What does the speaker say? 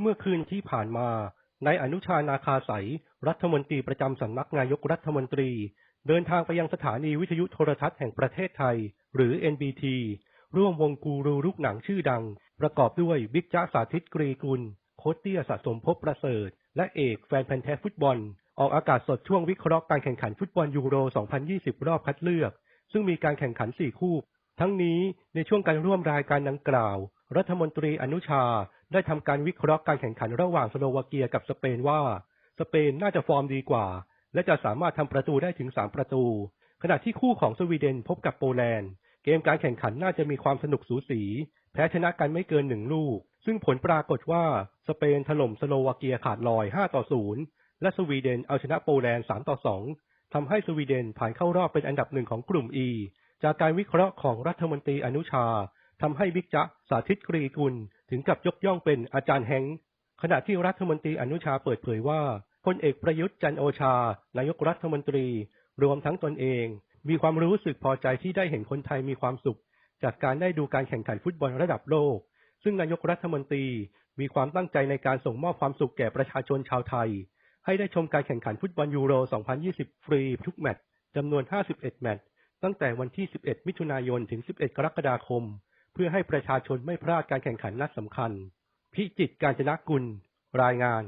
เมื่อคืนที่ผ่านมานายอนุชานาคาใสยรัฐมนตรีประจำสำนักนายกรัฐมนตรี เดินทางไปยังสถานีวิทยุโทรทัศน์แห่งประเทศไทย หรือ NBT ร่วมวงกูรูลูกหนังชื่อดัง ประกอบด้วยบิ๊กจ้าสาธิตกรีกุล โคชเตียสะสมภพประเสริฐ และเอกแฟนพันธ์แท้ฟุตบอล ออกอากาศสดช่วงวิเคราะห์การแข่งขันฟุตบอลยูโร 2020 รอบคัดเลือก ซึ่งมีการแข่งขัน 4 คู่ ทั้งนี้ในช่วงการร่วมรายการดังกล่าว รัฐมนตรีอนุชาได้ทำการวิเคราะห์การแข่งขันระหว่างสโลวาเกียกับสเปนว่า สเปนน่าจะฟอร์มดีกว่า และจะสามารถทำประตูได้ถึง 3 ประตู ขณะที่คู่ของสวีเดนพบกับโปแลนด์ เกมการแข่งขันน่าจะมีความสนุกสูสี แพ้ชนะกันไม่เกินหนึ่งลูก ซึ่งผลปรากฏว่าสเปนถล่มสโลวาเกียขาดลอย 5 ต่อ 0 และสวีเดนเอาชนะโปแลนด์ 3 ต่อ 2ทำให้สวีเดนผ่านเข้ารอบเป็นอันดับหนึ่งของกลุ่ม E จากการวิเคราะห์ของรัฐมนตรีอนุชา ทำให้บิ๊กจ๊ะสาธิตกรีกุลถึงกับยกย่องเป็นอาจารย์แฮงขณะที่รัฐมนตรีอนุชาเปิดเผยว่าพลเอกประยุทธ์จันโอชา นายกรัฐมนตรี รวมทั้งตนเอง มีความรู้สึกพอใจที่ได้เห็นคนไทยมีความสุข จากการได้ดูการแข่งขันฟุตบอลระดับโลก ซึ่งนายกรัฐมนตรีมีความตั้งใจในการส่งมอบความสุขแก่ประชาชนชาวไทย ให้ได้ชมการแข่งขันฟุตบอลยูโร 2020 ฟรีทุกแมตช์จำนวน 51 แมตช์ตั้งแต่วันที่ 11 มิถุนายน ถึง 11 กรกฎาคม เพื่อให้ประชาชนไม่พลาดการแข่งขันนัดสำคัญ พิจิตการจนะกุล รายงาน